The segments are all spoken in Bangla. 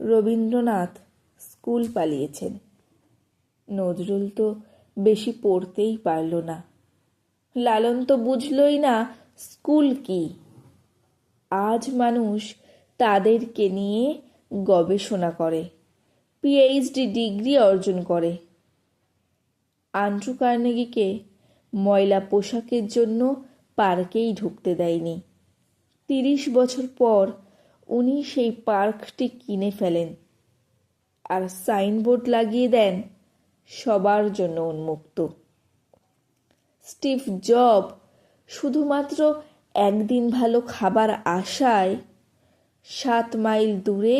রবীন্দ্রনাথ স্কুল পালিয়েছেন। নজরুল তো বেশি পড়তেই পারল না। লালন তো বুঝলই না স্কুল কি। আজ মানুষ তাদেরকে নিয়ে গবেষণা করে পিএইচডি ডিগ্রি অর্জন করে। আন্ড্রু কার্নেগিকে ময়লা পোশাকের জন্য পার্কেই ঢুকতে দেয়নি। তিরিশ বছর পর উনি সেই পার্কটি কিনে ফেলেন আর সাইনবোর্ড লাগিয়ে দেন সবার জন্য উন্মুক্ত। স্টিভ জব শুধুমাত্র একদিন ভালো খাবার আশায় সাত মাইল দূরে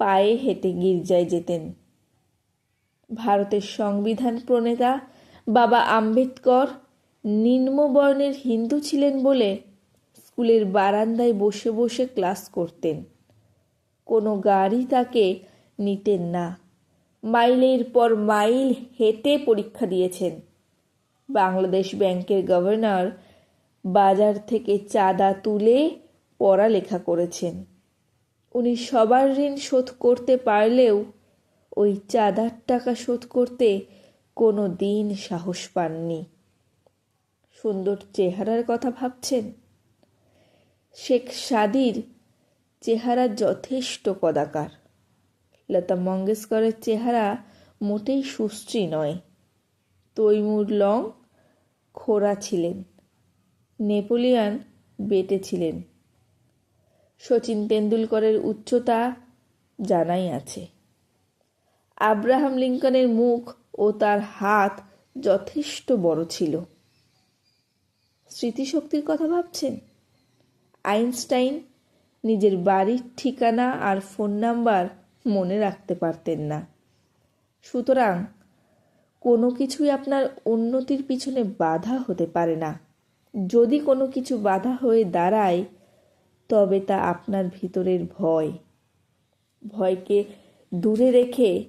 পায়ে হেঁটে গির্জায় যেতেন। ভারতের সংবিধান প্রণেতা বাবা আম্বেদকর নিম্নবর্ণের হিন্দু ছিলেন বলে স্কুলের বারান্দায় বসে বসে ক্লাস করতেন। কোনো গাড়ি তাকে নিতেন না। মাইলের পর মাইল হেঁটে পরীক্ষা দিয়েছেন। বাংলাদেশ ব্যাংকের গভর্নর বাজার থেকে চাঁদা তুলে পড়ালেখা করেছেন। উনি সবার ঋণ শোধ করতে পারলেও ওই চাঁদার টাকা শোধ করতে কোনো দিন সাহস পাননি। সুন্দর চেহারার কথা ভাবছেন? শেখ সাদির চেহারা যথেষ্ট কদাকার লতা মঙ্গেশকরের চেহারা মোটেই সুশ্রী নয়। তৈমুর লং খোরা ছিলেন, নেপোলিয়ান বেটে ছিলেন। শচীন তেন্ডুলকরের উচ্চতা জানাই আছে। আব্রাহাম লিঙ্কনের মুখ ও তার হাত যথেষ্ট বড় ছিল। স্মৃতিশক্তির কথা ভাবছেন? আইনস্টাইন নিজের বাড়ির ঠিকানা আর ফোন নাম্বার মনে রাখতে পারতেন না। সুতরাং কোনো কিছুই আপনার উন্নতির পিছনে বাধা হতে পারে না। যদি কোনো কিছু বাধা হয়ে দাঁড়ায়, তবে তা আপনার ভিতরের ভয়। ভয়কে দূরে রেখে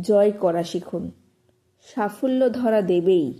জয় করা শিখুন। সাফল্য ধরা দেবেই।